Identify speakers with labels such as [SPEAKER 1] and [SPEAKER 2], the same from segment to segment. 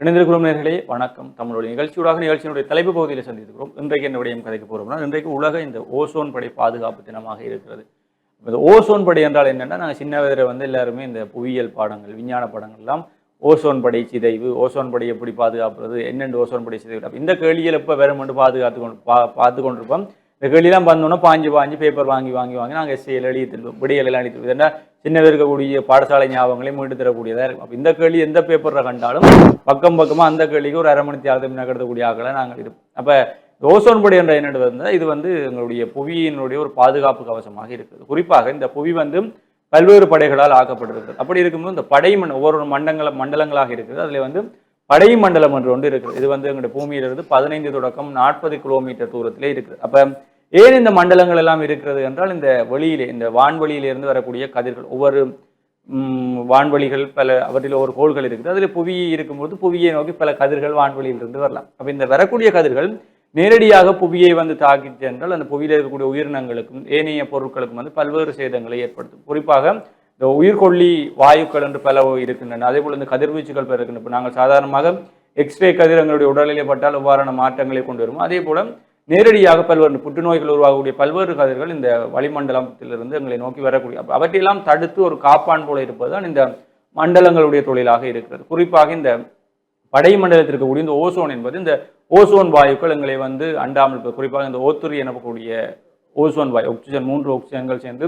[SPEAKER 1] இணைந்திருக்கிறோம் நேர்களே. வணக்கம். தமிழுடைய நிகழ்ச்சியூடாக நிகழ்ச்சியினுடைய தலைப்பு பகுதியில் சந்தித்திருக்கிறோம். இன்றைக்கு என்ன கதைக்கு போகிறோம்னா இன்றைக்கு உலக இந்த ஓசோன் படை பாதுகாப்பு தினமாக இருக்கிறது. இந்த ஓசோன் படை என்றால் என்னென்னா நாங்கள் சின்ன வயதில் வந்து எல்லாருமே இந்த புவியியல் பாடங்கள் விஞ்ஞான பாடங்கள்லாம் ஓசோன் படை சிதைவு ஓசோன் படை எப்படி பாதுகாப்புறது என்னென்று ஓசோன் படை சிதைவு. இந்த கேள்வியில் எப்போ மட்டும் பாதுகாத்து கொண்டு பா பார்த்து கொண்டிருப்போம். இந்த கேள்வியெல்லாம் வந்தோன்னா பாஞ்சு பாஞ்சு பேப்பர் வாங்கி வாங்கி வாங்கி நாங்கள் எஸ்சியில் எழுதி திருப்போம் விடியல் எல்லாம் எழுதி இதெல்லாம் சின்னதாக இருக்கக்கூடிய பாடசாலை ஞாபகங்களையும் மீண்டு தரக்கூடியதாக இருக்கும். இந்த கேள்வி எந்த பேப்பரில் கண்டாலும் பக்கம் பக்கமாக அந்த கேள்விக்கு ஒரு அரை மணி தியாகத்தை நகர்த்தக்கூடிய ஆக்களை நாங்கள் இருப்போம் அப்போ ஓசோன் படி என்ற என்னென்னு வந்தால் இது வந்து எங்களுடைய புவியினுடைய ஒரு பாதுகாப்பு கவசமாக இருக்குது. குறிப்பாக இந்த புவி வந்து பல்வேறு படைகளால் ஆக்கப்பட்டிருக்கிறது. அப்படி இருக்கும்போது இந்த படை மண் ஒவ்வொரு மண்டங்கள மண்டலங்களாக இருக்குது. அதில் வந்து படை மண்டலம் என்று ஒன்று இருக்குது. இது வந்து எங்களுடைய பூமியிலிருந்து பதினைந்து தொடக்கம் நாற்பது கிலோமீட்டர் தூரத்திலே இருக்குது. அப்போ ஏன் இந்த மண்டலங்கள் எல்லாம் இருக்கிறது என்றால் இந்த வெளியிலே இந்த வான்வெளியிலிருந்து வரக்கூடிய கதிர்கள் ஒவ்வொரு வான்வழிகள் வான்வெளிகள் பல அவற்றில் ஒரு கோள்கள் இருக்குது. அதில் புவி இருக்கும்போது புவியை நோக்கி பல கதிர்கள் வான்வெளியிலிருந்து வரலாம். அப்போ இந்த வரக்கூடிய கதிர்கள் நேரடியாக புவியை வந்து தாக்கி சென்றால் அந்த புவியில் இருக்கக்கூடிய உயிரினங்களுக்கும் ஏனைய பொருட்களுக்கும் வந்து பல்வேறு சேதங்களை ஏற்படுத்தும். குறிப்பாக இந்த உயிர்கொல்லி வாயுக்கள் என்று பல இருக்கின்றன. அதே போல் இந்த கதிர்வீச்சுகள் பல இருக்கின்றன நாங்கள் சாதாரணமாக எக்ஸ்ரே கதிர் எங்களுடைய உடலிலே பட்டால் எவ்வாறான மாற்றங்களை கொண்டு வரும் அதே போல நேரடியாக பல்வேறு புற்றுநோய்கள் உருவாகக்கூடிய பல்வேறு கதிர்கள் இந்த வளிமண்டலத்திலிருந்து எங்களை நோக்கி வரக்கூடிய அவற்றையெல்லாம் தடுத்து ஒரு காப்பான் போல இருப்பதுதான் இந்த மண்டலங்களுடைய தொழிலாக இருக்கிறது. குறிப்பாக இந்த படை மண்டலத்தில் இருக்கக்கூடிய இந்த ஓசோன் என்பது இந்த ஓசோன் வாயுக்கள் எங்களை வந்து அண்டாமல் இருப்பது குறிப்பாக இந்த ஓத்துரி எனக்கூடிய ஓசோன் வாயு ஆக்சிஜன் மூன்று ஆக்சிஜன்கள் சேர்ந்து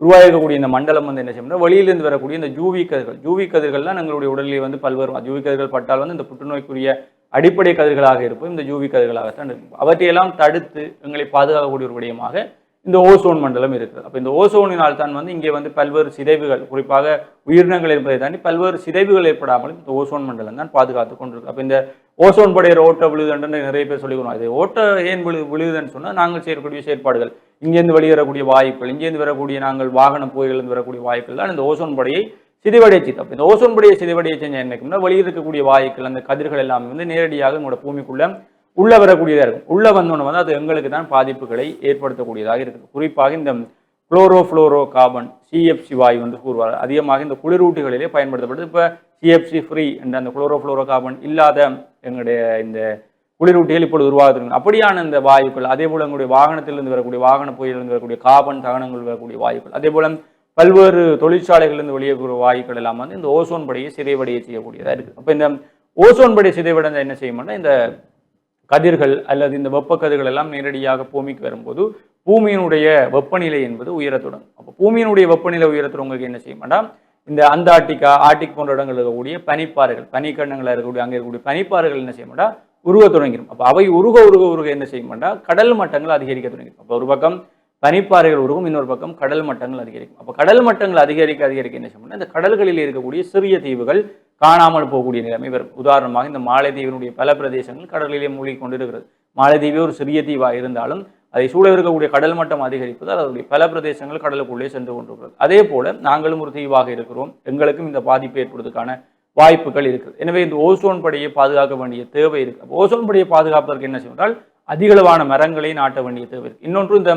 [SPEAKER 1] உருவாகக்கூடிய இந்த மண்டலம் வந்து என்ன செய்யணும் வெளியிலிருந்து வரக்கூடிய இந்த ஜூவி கதிர்கள். ஜூவி கதிர்கள்லாம் எங்களுடைய உடலில் வந்து பல்வேறு ஜூவி கதிர்கள் பட்டால் வந்து இந்த புற்றுநோய்க்குரிய அடிப்படை கதிர்களாக இருப்போம் இந்த யூவி கதிர்களாகத்தான் இருக்கும். அவற்றையெல்லாம் தடுத்து எங்களை பாதுகாக்கக்கூடிய ஒரு விடயமாக இந்த ஓசோன் மண்டலம் இருக்கிறது. அப்போ இந்த ஓசோனினால் தான் வந்து இங்கே வந்து பல்வேறு சிதைவுகள் குறிப்பாக உயிரினங்கள் இருப்பதை தாண்டி பல்வேறு சிதைவுகள் ஏற்படாமலும் இந்த ஓசோன் மண்டலம் தான் பாதுகாத்து கொண்டிருக்கு. அப்போ இந்த ஓசோன் படையிற ஓட்ட விழுதுன்னு நிறைய பேர் சொல்லிக்கணும். இது ஓட்ட ஏன் விழு விழுதுன்னு சொன்னால் நாங்கள் செய்யக்கூடிய செயற்பாடுகள். இங்கேருந்து வெளியேறக்கூடிய வாயுக்கள் இங்கேருந்து வரக்கூடிய நாங்கள் வாகன புகைகளிலிருந்து வரக்கூடிய வாயுக்கள் தான் இந்த ஓசோன் படையை சிதைவடைய செய்து இந்த ஓசோன் படையை சிதைவடைய செஞ்ச என்னைக்கும்னா வெளியில் இருக்கக்கூடிய வாயுக்கள் அந்த கதிர்கள் எல்லாமே வந்து நேரடியாக உங்களோட பூமிக்குள்ள உள்ள வரக்கூடியதாக இருக்கும். உள்ள வந்தோன்னு வந்து அது எங்களுக்கு தான் பாதிப்புகளை ஏற்படுத்தக்கூடியதாக இருக்குது. குறிப்பாக இந்த குளோரோ ஃப்ளோரோ கார்பன் சிஎஃப்சி வாயு வந்து கூறுவார் அதிகமாக இந்த குளிரூட்டிகளிலே பயன்படுத்தப்படுது. இப்போ சிஎஃப்சி ஃப்ரீ என்ற அந்த குளோரோ ஃப்ளோரோ கார்பன் இல்லாத எங்களுடைய இந்த குளிரூட்டிகள் இப்பொழுது உருவாகிறது அப்படியான இந்த வாயுக்கள் அதே போல எங்களுடைய வாகனத்திலிருந்து வரக்கூடிய வாகன புயலிருந்து வரக்கூடிய கார்பன் தகனங்கள் வரக்கூடிய வாயுக்கள் அதே போல பல்வேறு தொழிற்சாலைகளிலிருந்து வெளியேற வாயுக்கள் எல்லாம் வந்து இந்த ஓசோன் படையை சிதைவடைய செய்யக்கூடியதாக இருக்குது அப்போ இந்த ஓசோன் படை சிதைவடைந்த என்ன செய்யும்னா இந்த கதிர்கள் அல்லது இந்த வெப்ப கதிர்கள் எல்லாம் நேரடியாக பூமிக்கு வரும்போது பூமியினுடைய வெப்பநிலை என்பது உயரத் தொடங்கும். அப்போ பூமியினுடைய வெப்பநிலை உயரத்தில் உங்களுக்கு என்ன செய்ய இந்த அந்தார்டிகா ஆர்டிக் போன்ற இடங்கள் இருக்கக்கூடிய பனிப்பாறைகள் பனிக்கண்ணங்களில் இருக்கக்கூடிய அங்கே இருக்கக்கூடிய பனிப்பாறைகள் என்ன செய்ய மாட்டா உருக தொடங்கிடும் அப்போ அவை உருக உருக உருக என்ன செய்ய கடல் மட்டங்கள் அதிகரிக்க தொடங்கிடும் அப்போ ஒரு பக்கம் பனிப்பாறைகள் உருகும் இன்னொரு பக்கம் கடல் மட்டங்கள் அதிகரிக்கும். அப்போ கடல் மட்டங்கள் அதிகரிக்க அதிகரிக்க என்ன செய்யணும் இந்த கடல்களில் இருக்கக்கூடிய சிறிய தீவுகள் காணாமல் போகக்கூடிய நிலைமை வரும். உதாரணமாக இந்த மாலைதீவினுடைய பல பிரதேசங்கள் கடலிலே மூழ்கி கொண்டிருக்கிறது. மாலைதீவே ஒரு சிறிய தீவாக இருந்தாலும் அதை சூழ இருக்கக்கூடிய கடல் மட்டம் அதிகரிப்பதால் அதனுடைய பல பிரதேசங்கள் கடலுக்குள்ளே சென்று கொண்டிருக்கிறது. அதே போல நாங்களும் ஒரு தீவாக இருக்கிறோம். எங்களுக்கும் இந்த பாதிப்பு ஏற்படுவதற்கான வாய்ப்புகள் இருக்குது. எனவே இந்த ஓசோன் படையை பாதுகாக்க வேண்டிய தேவை இருக்குது அப்போ ஓசோன் படையை பாதுகாப்பதற்கு என்ன செய்வதால் அதிகளவான மரங்களை நாட்ட வேண்டிய தேவை இருக்குது இன்னொன்று இந்த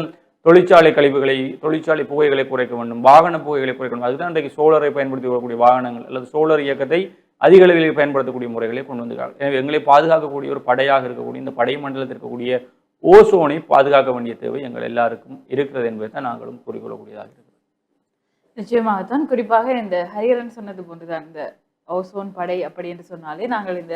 [SPEAKER 1] தொழிற்சாலை கழிவுகளை தொழிற்சாலை புகைகளை குறைக்க வேண்டும் வாகன புகைகளை குறைக்க வேண்டும். அதுதான் இன்றைக்கு சோலரை பயன்படுத்தி வரக்கூடிய வாகனங்கள் அல்லது சோலர் இயக்கத்தை அதிக அளவில் பயன்படுத்தக்கூடிய முறைகளை கொண்டு வந்திருக்காங்க. எனவே எங்களை பாதுகாக்கக்கூடிய ஒரு படையாக இருக்கக்கூடிய இந்த படை மண்டலத்தில் இருக்கக்கூடிய ஓசோனை பாதுகாக்க வேண்டிய தேவை எங்கள் எல்லாருக்கும் இருக்கிறது என்பதை தான் நாங்களும் கூறிக்கொள்ளக்கூடியதாக இருக்கிறது.
[SPEAKER 2] நிச்சயமாகத்தான். குறிப்பாக இந்த ஹரிஹரன் சொன்னது போன்றுதான். இந்த ஓசோன் படை அப்படி என்று சொன்னாலே நாங்கள் இந்த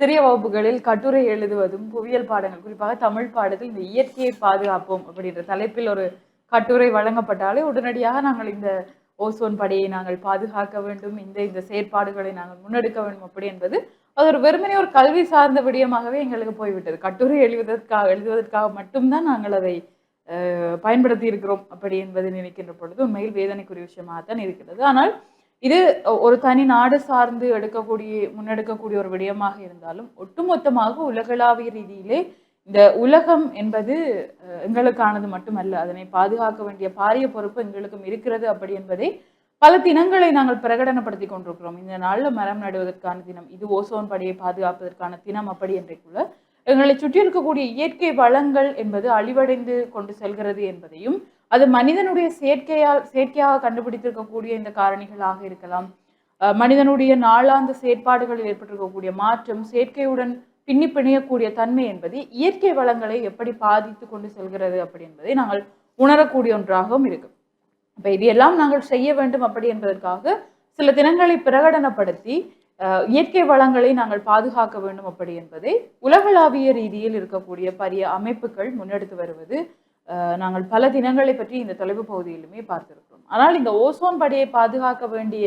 [SPEAKER 2] சிறிய வகுப்புகளில் கட்டுரை எழுதுவதும் புவியியல் பாடங்கள் குறிப்பாக தமிழ் பாடத்தில் இந்த இயற்கையை பாதுகாப்போம் அப்படின்ற தலைப்பில் ஒரு கட்டுரை வழங்கப்பட்டாலே உடனடியாக நாங்கள் இந்த ஓசோன் படையை நாங்கள் பாதுகாக்க வேண்டும் இந்த இந்த செயற்பாடுகளை நாங்கள் முன்னெடுக்க வேண்டும் அப்படி என்பது அது ஒரு வெறுமனே ஒரு கல்வி சார்ந்த விடயமாகவே எங்களுக்கு போய்விட்டது. கட்டுரை எழுதுவதற்காக எழுதுவதற்காக மட்டும்தான் நாங்கள் அதை பயன்படுத்தி இருக்கிறோம் அப்படி என்பதை நினைக்கின்ற பொழுது உண்மையில் வேதனைக்குரிய விஷயமாகத்தான் இருக்கிறது. ஆனால் இது ஒரு தனி நாடு சார்ந்து எடுக்கக்கூடிய முன்னெடுக்கக்கூடிய ஒரு விடயமாக இருந்தாலும் ஒட்டுமொத்தமாக உலகளாவிய ரீதியிலே இந்த உலகம் என்பது எங்களுக்கானது மட்டுமல்ல அதனை பாதுகாக்க வேண்டிய பாரிய பொறுப்பு எங்களுக்கும் இருக்கிறது அப்படி என்பதை பல தினங்களை நாங்கள் பிரகடனப்படுத்தி கொண்டிருக்கிறோம். இந்த நாளில் மரம் நடுவதற்கான தினம் இது ஓசோன் படையை பாதுகாப்பதற்கான தினம் அப்படி என்றைக்குள்ள எங்களை சுற்றி இருக்கக்கூடிய இயற்கை வளங்கள் என்பது அழிவடைந்து கொண்டு செல்கிறது என்பதையும் அது மனிதனுடைய செயற்கையால் செயற்கையாக கண்டுபிடித்திருக்கக்கூடிய இந்த காரணிகளாக இருக்கலாம். மனிதனுடைய நாளாந்த செயற்பாடுகளில் ஏற்பட்டிருக்கக்கூடிய மாற்றம் செயற்கையுடன் பின்னி பிணையக்கூடிய தன்மை என்பது இயற்கை வளங்களை எப்படி பாதித்து கொண்டு செல்கிறது அப்படி என்பதை நாங்கள் உணரக்கூடிய ஒன்றாகவும் இருக்கும். இப்போ இது எல்லாம் நாங்கள் செய்ய வேண்டும் அப்படி என்பதற்காக சில தினங்களை பிரகடனப்படுத்தி இயற்கை வளங்களை நாங்கள் பாதுகாக்க வேண்டும் அப்படி என்பதை உலகளாவிய ரீதியில் இருக்கக்கூடிய பரிய அமைப்புகள் முன்னெடுத்து வருவது நாங்கள் பல தினங்களை பற்றி இந்த தொலைவு பகுதியிலுமே பார்த்திருக்கிறோம். ஆனால் இந்த ஓசோன் படையை பாதுகாக்க வேண்டிய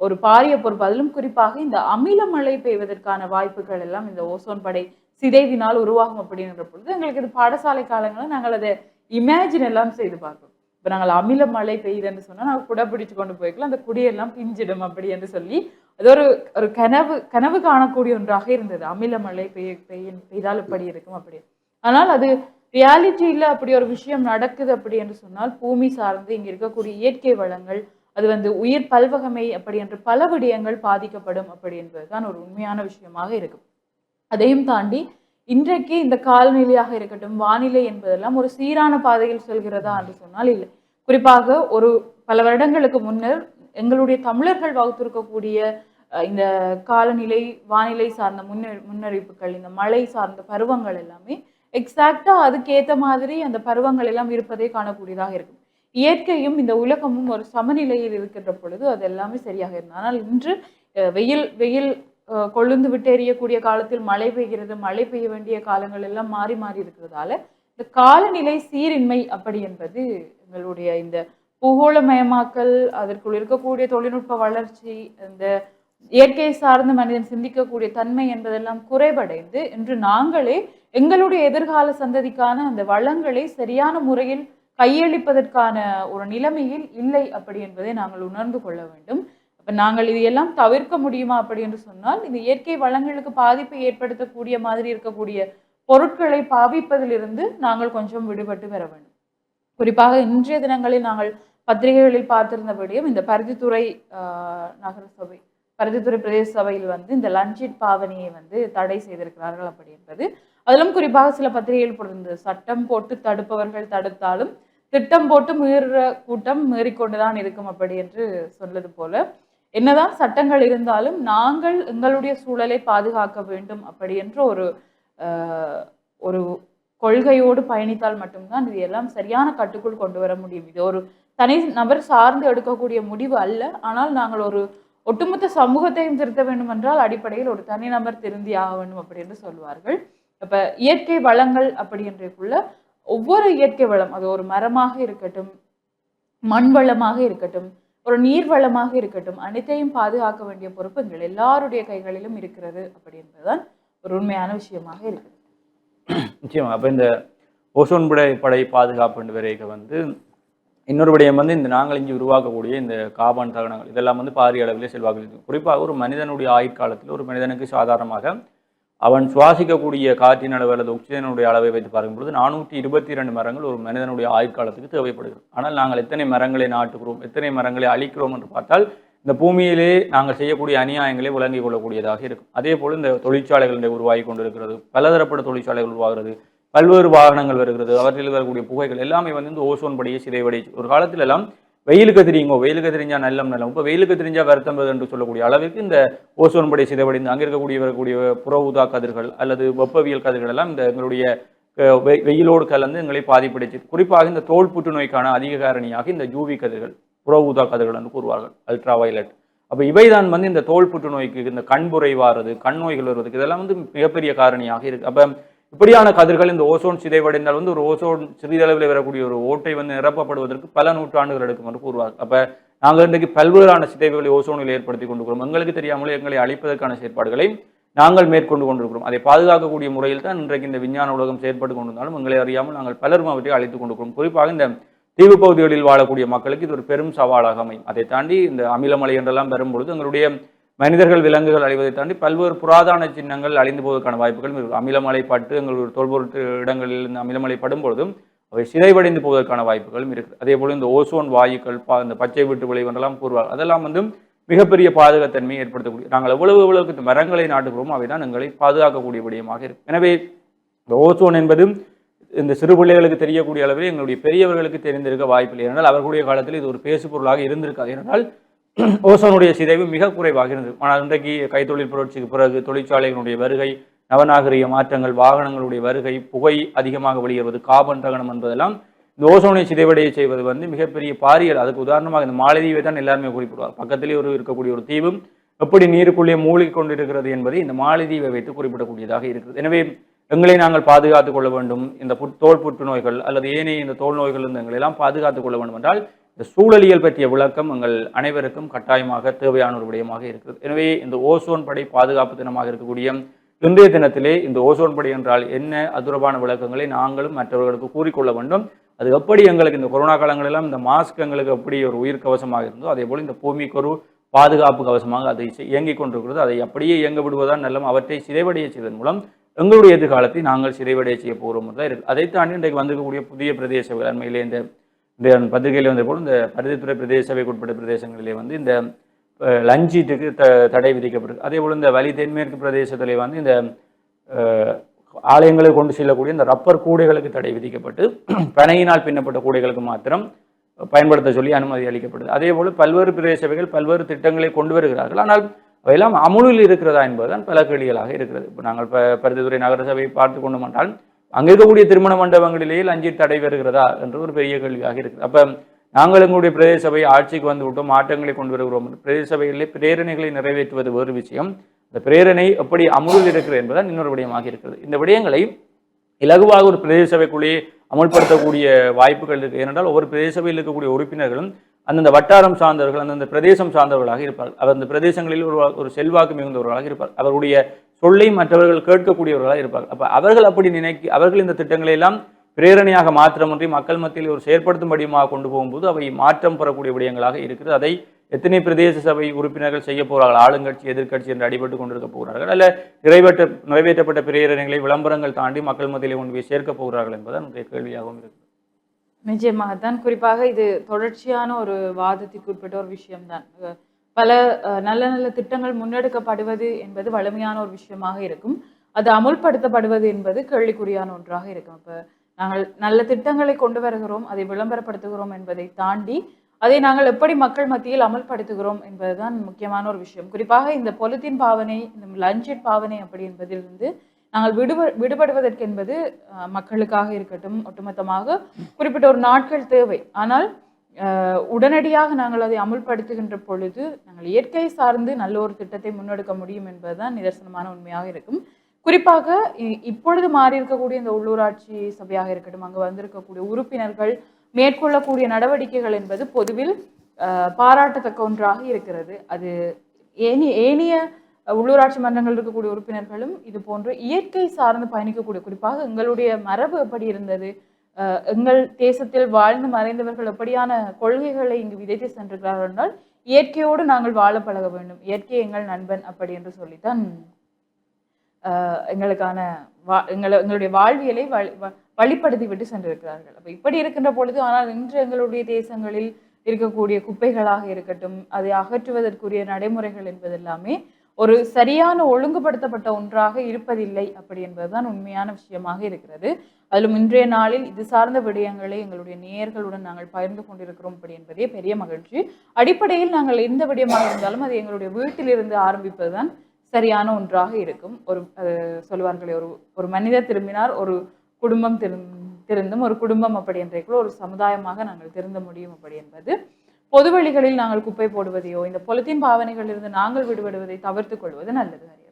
[SPEAKER 2] ஒரு பாரிய பொறுப்பு அதிலும் குறிப்பாக இந்த அமில மழை பெய்வதற்கான வாய்ப்புகள் எல்லாம் இந்த ஓசோன் படை சிதைவினால் உருவாகும் அப்படின்ற பொழுது எங்களுக்கு இது பாடசாலை காலங்களில் நாங்கள் அதை இமேஜின் எல்லாம் செய்து பார்ப்போம் இப்போ நாங்கள் அமில மழை பெய்யுதுன்னு சொன்னால் நாங்கள் குடை பிடிச்சு கொண்டு போய்க்கலாம் அந்த குடியெல்லாம் பிஞ்சிடும் அப்படி என்று சொல்லி அது ஒரு ஒரு கனவு கனவு காணக்கூடிய ஒன்றாக இருந்தது. அமில மழை பெய்ய பெய்ய பெய்தால் இப்படி இருக்கும் அப்படி ஆனால் அது ரியாலிட்டியில் அப்படி ஒரு விஷயம் நடக்குது அப்படி என்று சொன்னால் பூமி சார்ந்து இங்கே இருக்கக்கூடிய இயற்கை வளங்கள் அது வந்து உயிர் பல்வகமை அப்படி என்று பல விடயங்கள் பாதிக்கப்படும் அப்படி என்பதுதான் ஒரு உண்மையான விஷயமாக இருக்கும். அதையும் தாண்டி இன்றைக்கு இந்த காலநிலையாக இருக்கட்டும் வானிலை என்பதெல்லாம் ஒரு சீரான பாதையில் செல்கிறதா என்று சொன்னால் இல்லை. குறிப்பாக ஒரு பல வருடங்களுக்கு முன்னர் எங்களுடைய தமிழர்கள் வகுத்திருக்கக்கூடிய இந்த காலநிலை வானிலை சார்ந்த முன்ன முன்னறிவிப்புகள் இந்த மழை சார்ந்த பருவங்கள் எல்லாமே எக்ஸாக்டாக அதுக்கேற்ற மாதிரி அந்த பருவங்கள் எல்லாம் இருப்பதை காணக்கூடியதாக இருக்கும். இயற்கையும் இந்த உலகமும் ஒரு சமநிலையில் இருக்கின்ற பொழுது அது எல்லாமே சரியாக இருந்தது. ஆனால் இன்று வெயில் வெயில் கொழுந்து விட்டு எறியக்கூடிய காலத்தில் மழை பெய்கிறது மழை பெய்ய வேண்டிய காலங்கள் எல்லாம் மாறி மாறி இருக்கிறதால இந்த காலநிலை சீரின்மை அப்படி என்பது எங்களுடைய இந்த பூகோளமயமாக்கல் அதற்குள் இருக்கக்கூடிய தொழில்நுட்ப வளர்ச்சி இந்த இயற்கை சார்ந்து மனிதன் சிந்திக்கக்கூடிய தன்மை என்பதெல்லாம் குறைவடைந்து இன்று நாங்களே எங்களுடைய எதிர்கால சந்ததிக்கான அந்த வளங்களை சரியான முறையில் கையளிப்பதற்கான ஒரு நிலைமையில் இல்லை அப்படி என்பதை நாங்கள் உணர்ந்து கொள்ள வேண்டும். இப்போ நாங்கள் இதையெல்லாம் தவிர்க்க முடியுமா அப்படி என்று சொன்னால் இந்த இயற்கை வளங்களுக்கு பாதிப்பை ஏற்படுத்தக்கூடிய மாதிரி இருக்கக்கூடிய பொருட்களை பாவிப்பதிலிருந்து நாங்கள் கொஞ்சம் விடுபட்டு பெற வேண்டும். குறிப்பாக இன்றைய தினங்களில் நாங்கள் பத்திரிகைகளில் பார்த்திருந்தபடியும் இந்த பருத்தித்துறை நகரசபை நகர சபை பருத்தித்துறை பிரதேச சபையில் வந்து இந்த லஞ்சிட் பாவனையை வந்து தடை செய்திருக்கிறார்கள் அப்படி என்பது. அதிலும் குறிப்பாக சில பத்திரிகைகள் போட்டிருந்தது சட்டம் போட்டு தடுப்பவர்கள் தடுத்தாலும் திட்டம் போட்டு மீற கூட்டம் மீறிக்கொண்டுதான் இருக்கும் அப்படி என்று சொன்னது போல. என்னதான் சட்டங்கள் இருந்தாலும் நாங்கள் எங்களுடைய சூழலை பாதுகாக்க வேண்டும் அப்படி என்ற ஒரு ஒரு கொள்கையோடு பயணித்தால் மட்டும்தான் இது எல்லாம் சரியான கட்டுக்குள் கொண்டு வர முடியும். இது ஒரு தனி நபர் சார்ந்து எடுக்கக்கூடிய முடிவு அல்ல. ஆனால் நாங்கள் ஒரு ஒட்டுமொத்த சமூகத்தையும் திருத்த வேண்டும் என்றால் அடிப்படையில் ஒரு தனிநபர் திருந்தி ஆக வேண்டும் அப்படி என்று சொல்வார்கள். அப்ப இயற்கை வளங்கள் அப்படின்றக்குள்ள ஒவ்வொரு இயற்கை வளம் அது ஒரு மரமாக இருக்கட்டும் மண் வளமாக இருக்கட்டும் ஒரு நீர் வளமாக இருக்கட்டும் அனைத்தையும் பாதுகாக்க வேண்டிய பொறுப்பு எங்கள் எல்லாருடைய கைகளிலும் இருக்கிறது அப்படின்றதுதான் ஒரு உண்மையான விஷயமாக இருக்குது
[SPEAKER 1] நிச்சயமா. அப்போ இந்த ஓசோன் படை படை பாதுகாப்பு வரைக்க வந்து இன்னொரு விடயம் வந்து இந்த நாங்கள் இங்கே உருவாக்கக்கூடிய இந்த காபான் தகனங்கள் இதெல்லாம் வந்து பாரிய அளவிலே செல்வாக்கு குறிப்பாக ஒரு மனிதனுடைய ஆயுட்காலத்தில் ஒரு மனிதனுக்கு சாதாரணமாக அவன் சுவாசிக்கக்கூடிய காற்றின் அளவு அல்லது ஆக்சிஜனுடைய அளவை வைத்து பார்க்கும்பொழுது நானூற்றி இருபத்தி ரெண்டு மரங்கள் ஒரு மனிதனுடைய ஆயுட்காலத்துக்கு தேவைப்படுகிறது. ஆனால் நாங்கள் எத்தனை மரங்களை நாட்டுகிறோம் எத்தனை மரங்களை அழிக்கிறோம் என்று பார்த்தால் இந்த பூமியிலே நாங்கள் செய்யக்கூடிய அநியாயங்களை விளங்கிக் கொள்ளக்கூடியதாக இருக்கும். அதே போல் இந்த தொழிற்சாலைகள் உருவாகி கொண்டிருக்கிறது பலதரப்பட்ட தொழிற்சாலைகள் உருவாகிறது. பல்வேறு வாகனங்கள் வருகிறது. அவற்றில் வரக்கூடிய புகைகள் எல்லாமே வந்து இந்த ஓசோன் படியை சிதைவடை. ஒரு காலத்துல எல்லாம் வெயிலுக்கு தெரியுங்கோ வெயிலுக்கு தெரிஞ்சா நல்லம் நல்லம். இப்போ வெயிலுக்கு தெரிஞ்சா வருத்தம் என்று சொல்லக்கூடிய அளவுக்கு இந்த ஓசோன் படை சிதைவடைந்து அங்கே இருக்கக்கூடிய வரக்கூடிய புற ஊதா கதிர்கள் அல்லது வெப்பவியல் கதிர்கள் எல்லாம் இந்த எங்களுடைய வெ- வெயிலோடு கலந்து எங்களை பாதிப்படைச்சு. குறிப்பாக இந்த தோல் புற்றுநோய்க்கான அதிக காரணியாக இந்த ஜூவி கதிர்கள் புற ஊதா கதிர்கள் என்று கூறுவார்கள் அல்ட்ரா வயலட் அப்போ இவை தான் வந்து இந்த தோல் புற்றுநோய்க்கு இந்த கண்புரை வாரது கண் நோய்கள் வருவதுக்கு இதெல்லாம் வந்து மிகப்பெரிய காரணியாக இருக்குது அப்போ இப்படியான கதிர்கள் இந்த ஓசோன் சிதைவடைந்தால் வந்து ஒரு ஓசோன் சிறிதளவில் வரக்கூடிய ஒரு ஓட்டை வந்து நிரப்பப்படுவதற்கு பல நூற்றாண்டுகள் எடுக்கும் என்று கூறுவார் அப்போ நாங்கள் இன்றைக்கு பல்வேறான சிதைவுகளை ஓசோனில் ஏற்படுத்தி கொண்டிருக்கிறோம். எங்களுக்கு தெரியாமலே எங்களை அழிப்பதற்கான செயற்பாடுகளை நாங்கள் மேற்கொண்டு கொண்டிருக்கிறோம். அதை பாதுகாக்கக்கூடிய முறையில் தான் இன்றைக்கு இந்த விஞ்ஞான உலகம் செயற்பட்டு கொண்டிருந்தாலும் எங்களை அறியாமல் நாங்கள் பலரும் அவற்றை அழைத்துக் கொண்டிருக்கிறோம். குறிப்பாக இந்த தீவு பகுதிகளில் வாழக்கூடிய மக்களுக்கு இது ஒரு பெரும் சவாலாக அமையும். அதை தாண்டி இந்த அமிலமலை என்றெல்லாம் வரும்பொழுது எங்களுடைய மனிதர்கள் விலங்குகள் அழிவதை தாண்டி பல்வேறு புராதான சின்னங்கள் அழிந்து போவதற்கான வாய்ப்புகளும் இருக்கும் அமிலமலை பட்டு எங்களுடைய தொல்பொருட்டு இடங்களில் இந்த அமிலமலை படும் பொழுதும் அவை சிதைவடைந்து போவதற்கான வாய்ப்புகளும் இருக்குது அதே போல இந்த ஓசோன் வாயுக்கள் பா இந்த பச்சை வீட்டு விளைவென்றெல்லாம் கூறுவார். அதெல்லாம் வந்து மிகப்பெரிய பாதுகாத்தன்மையை ஏற்படுத்தக்கூடிய நாங்கள் எவ்வளவு எவ்வளவுக்கு இந்த மரங்களை நாட்டுகிறோமோ அவை தான் எங்களை பாதுகாக்கக்கூடிய விடயமாக இருக்கும் எனவே இந்த ஓசோன் என்பது இந்த சிறு பிள்ளைகளுக்கு தெரியக்கூடிய அளவில் எங்களுடைய பெரியவர்களுக்கு தெரிந்திருக்க வாய்ப்பில்லை. ஏனென்றால் அவர்களுடைய காலத்தில் இது ஒரு பேசு பொருளாக இருந்திருக்காது. ஏனென்றால் ஓசோனுடைய சிதைவு மிக குறைவாக இருந்தது ஆனால் இன்றைக்கு கைத்தொழில் புரட்சிக்கு பிறகு தொழிற்சாலைகளுடைய வருகை நவநாகரிக மாற்றங்கள் வாகனங்களுடைய வருகை புகை அதிகமாக வெளியேறுவது காபன் தகனம் என்பதெல்லாம் இந்த ஓசோனை சிதைவடைய செய்வது வந்து மிகப்பெரிய பாரியல். அதுக்கு உதாரணமாக இந்த மாலதீவை தான் எல்லாருமே குறிப்பிடுவார். பக்கத்திலே ஒரு இருக்கக்கூடிய ஒரு தீவும் எப்படி நீருக்குள்ளே மூழ்கி கொண்டிருக்கிறது என்பதை இந்த மாலதீவை வைத்து குறிப்பிடக்கூடியதாக இருக்கிறது. எனவே எங்களை நாங்கள் பாதுகாத்துக் கொள்ள வேண்டும். இந்த புட் தோல் புற்றுநோய்கள் அல்லது ஏனைய இந்த தோல் நோய்கள் இருந்து எங்களை எல்லாம் பாதுகாத்துக் கொள்ள வேண்டும் என்றால் இந்த சூழலியல் பற்றிய விளக்கம் எங்கள் அனைவருக்கும் கட்டாயமாக தேவையான ஒரு விடயமாக இருக்கிறது எனவே இந்த ஓசோன் படை பாதுகாப்பு தினமாக இருக்கக்கூடிய இன்றைய தினத்திலே இந்த ஓசோன் படை என்றால் என்ன? அதுரபான விளக்கங்களை நாங்களும் மற்றவர்களுக்கு கூறிக்கொள்ள வேண்டும். அது எப்படி எங்களுக்கு இந்த கொரோனா காலங்களெல்லாம் இந்த மாஸ்க் எங்களுக்கு எப்படி ஒரு உயிர் கவசமாக இருந்தோ அதே போல் இந்த பூமிக்கு ஒரு பாதுகாப்பு கவசமாக அதை இயங்கிக் கொண்டிருக்கிறது. அதை அப்படியே இயங்க விடுவதால் நல்லம். அவற்றை சிதைவடைய செய்வதன் மூலம் எங்களுடைய எதிர்காலத்தை நாங்கள் சிதைவடைய செய்ய போகிறோம் தான் இருக்குது அதை தாண்டி இன்றைக்கு வந்திருக்கக்கூடிய புதிய பிரதேச வேளாண்மையிலே இந்த இந்த பத்திரிகையில் வந்த போது இந்த பரிதித்துறை பிரதேச சபைக்கு உட்பட்ட பிரதேசங்களிலே வந்து இந்த லஞ்சீட்டுக்கு த தடை விதிக்கப்படுது அதே போல் இந்த வலி தென்மேற்கு பிரதேசத்திலே வந்து இந்த ஆலயங்களை கொண்டு செல்லக்கூடிய இந்த ரப்பர் கூடைகளுக்கு தடை விதிக்கப்பட்டு பனையினால் பின்னப்பட்ட கூடைகளுக்கு மாத்திரம் பயன்படுத்த சொல்லி அனுமதி அளிக்கப்படுது அதே போல் பல்வேறு பிரதேச சபைகள் பல்வேறு திட்டங்களை கொண்டு வருகிறார்கள். ஆனால் அவையெல்லாம் அமுலில் இருக்கிறதா என்பதுதான் பல கேள்விகளாக இருக்கிறது. இப்போ நாங்கள் ப பருத்தித்துறை நகரசபையை பார்த்து கொண்டு மாட்டால் அங்கே இருக்கக்கூடிய திருமண மண்டபங்களிலேயே லஞ்ச தடை வருகிறதா என்ற ஒரு பெரிய கேள்வியாக இருக்குது. அப்போ நாங்கள் எங்களுடைய பிரதேச சபை ஆட்சிக்கு வந்து விட்டோம் மாற்றங்களை கொண்டு வருகிறோம். பிரதேச சபைகளிலே பிரேரணைகளை நிறைவேற்றுவது வேறு விஷயம். இந்த பிரேரணை எப்படி அமுலில் இருக்கிறது என்பதால் இன்னொரு விடயமாக இருக்கிறது. இந்த விடயங்களை இலகுவாக ஒரு பிரதேச சபைக்குள்ளேயே அமல்படுத்தக்கூடிய வாய்ப்புகள் இருக்குது ஏனென்றால் ஒவ்வொரு பிரதேச சபையில் இருக்கக்கூடிய உறுப்பினர்களும் அந்தந்த வட்டாரம் சார்ந்தவர்கள் அந்தந்த பிரதேசம் சார்ந்தவர்களாக இருப்பார்கள். அவர் அந்த பிரதேசங்களில் ஒரு ஒரு செல்வாக்கு மிகுந்தவர்களாக இருப்பார். அவருடைய சொல்லை மற்றவர்கள் கேட்கக்கூடியவர்களாக இருப்பார்கள். அப்போ அவர்கள் அப்படி நினைக்க அவர்கள் இந்த திட்டங்களை எல்லாம் பிரேரணையாக மாத்திரமின்றி மக்கள் மத்தியில் ஒரு செயற்படுத்தும்படியுமாக கொண்டு போகும்போது அவை மாற்றம் பெறக்கூடிய விடயங்களாக இருக்கிறது. அதை எத்தனை பிரதேச சபை உறுப்பினர்கள் செய்ய போகிறார்கள் ஆளுங்கட்சி எதிர்கட்சி என்று அடிபட்டு கொண்டிருக்க போகிறார்கள் அல்ல நிறைவேற்ற நிறைவேற்றப்பட்ட பிரேரணைகளை விளம்பரங்கள் தாண்டி மக்கள் மத்தியிலே கொண்டு போய் சேர்க்க போகிறார்கள் என்பது நம்முடைய கேள்வியாகவும் இருக்கு
[SPEAKER 2] நிச்சயமாகத்தான் குறிப்பாக இது தொடர்ச்சியான ஒரு வாதத்திற்கு உட்பட்ட ஒரு விஷயம்தான். பல நல்ல நல்ல திட்டங்கள் முன்னெடுக்கப்படுவது என்பது வலிமையான ஒரு விஷயமாக இருக்கும். அது அமுல்படுத்தப்படுவது என்பது கேள்விக்குறியான ஒன்றாக இருக்கும். இப்போ நாங்கள் நல்ல திட்டங்களை கொண்டு வருகிறோம் அதை விளம்பரப்படுத்துகிறோம் என்பதை தாண்டி அதை நாங்கள் எப்படி மக்கள் மத்தியில் அமல்படுத்துகிறோம் என்பதுதான் முக்கியமான ஒரு விஷயம். குறிப்பாக இந்த பொலித்தீன் பாவனை இந்த லஞ்சட் பாவனை அப்படி என்பதிலிருந்து நாங்கள் விடுப விடுபடுவதற்கு என்பது மக்களுக்காக இருக்கட்டும் ஒட்டுமொத்தமாக குறிப்பிட்ட ஒரு நாட்கள் தேவை. ஆனால் உடனடியாக நாங்கள் அதை அமுல்படுத்துகின்ற பொழுது நாங்கள் இயற்கை சார்ந்து நல்ல ஒரு திட்டத்தை முன்னெடுக்க முடியும் என்பதுதான் நிதர்சனமான உண்மையாக இருக்கும். குறிப்பாக இ- இப்பொழுது மாறி இருக்கக்கூடிய இந்த உள்ளூராட்சி சபையாக இருக்கட்டும் அங்கு வந்திருக்கக்கூடிய உறுப்பினர்கள் மேற்கொள்ளக்கூடிய நடவடிக்கைகள் என்பது பொதுவில் பாராட்டத்தக்க ஒன்றாக இருக்கிறது. அது ஏனி ஏனைய உள்ளூராட்சி மன்றங்கள் இருக்கக்கூடிய உறுப்பினர்களும் இது போன்று இயற்கை சார்ந்து பயணிக்கக்கூடிய குறிப்பாக எங்களுடைய மரபு எப்படி இருந்தது எங்கள் தேசத்தில் வாழ்ந்து மறைந்தவர்கள் எப்படியான கொள்கைகளை இங்கு விதைத்து சென்றிருக்கிறார்கள் என்றால் இயற்கையோடு நாங்கள் வாழ பழக வேண்டும். இயற்கை எங்கள் நண்பன் அப்படி என்று சொல்லித்தான் எங்களுக்கான வா எங்களை எங்களுடைய வாழ்வியலை வழி வ- வழிப்படுத்தி விட்டு சென்றிருக்கிறார்கள். அப்போ இப்படி இருக்கின்ற பொழுது ஆனால் இன்று எங்களுடைய தேசங்களில் இருக்கக்கூடிய குப்பைகளாக இருக்கட்டும் அதை அகற்றுவதற்குரிய நடைமுறைகள் என்பதெல்லாமே ஒரு சரியான ஒழுங்குபடுத்தப்பட்ட ஒன்றாக இருப்பதில்லை அப்படி என்பதுதான் உண்மையான விஷயமாக இருக்கிறது. அதிலும் இன்றைய நாளில் இது சார்ந்த விடயங்களை எங்களுடைய நேயர்களுடன் நாங்கள் பகிர்ந்து கொண்டிருக்கிறோம் அப்படி என்பதே பெரிய மகிழ்ச்சி. அடிப்படையில் நாங்கள் எந்த விடயமாக இருந்தாலும் அது எங்களுடைய வீட்டிலிருந்து ஆரம்பிப்பதுதான் சரியான ஒன்றாக இருக்கும். ஒரு அஹ், சொல்லுவார்களே ஒரு ஒரு மனிதர் திரும்பினார் ஒரு குடும்பம் திருந்தும் ஒரு குடும்பம் அப்படி என்றைக்குள்ள ஒரு சமுதாயமாக நாங்கள் திருந்த முடியும் அப்படி என்பது. பொதுவெளிகளில் நாங்கள் குப்பை போடுவதையோ இந்த பொலித்தீன் பாவனைகளிலிருந்து நாங்கள் விடுபடுவதை தவிர்த்து கொள்வது நல்லது. ஹரியர்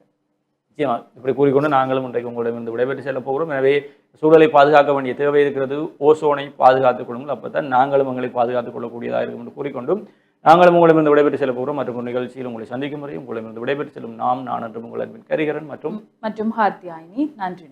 [SPEAKER 1] நிச்சயமா இப்படி கூறிக்கொண்டு நாங்களும் இன்றைக்கு உங்களிடம் விடைபெற்று செல்ல போகிறோம். எனவே சூழலை பாதுகாக்க வேண்டிய தேவை இருக்கிறது. ஓசோனை பாதுகாத்துக் கொள்ளுங்கள். அப்பதான் நாங்களும் எங்களை பாதுகாத்துக் கொள்ளக்கூடியதாக இருக்கும் என்று கூறிக்கொண்டும் நாங்களும் உங்களிடமிருந்து விடைபெற்று செல்ல போகிறோம். மற்றும் ஒரு நிகழ்ச்சியில் உங்களை சந்திக்கும் முறை உங்களிடமிருந்து விடைபெற்று செல்லும் நாம் நான் என்றும் உங்கள் அன்பின் கரிகரன் மற்றும்
[SPEAKER 2] மற்றும் ஹாத்தியாயினி நன்றி.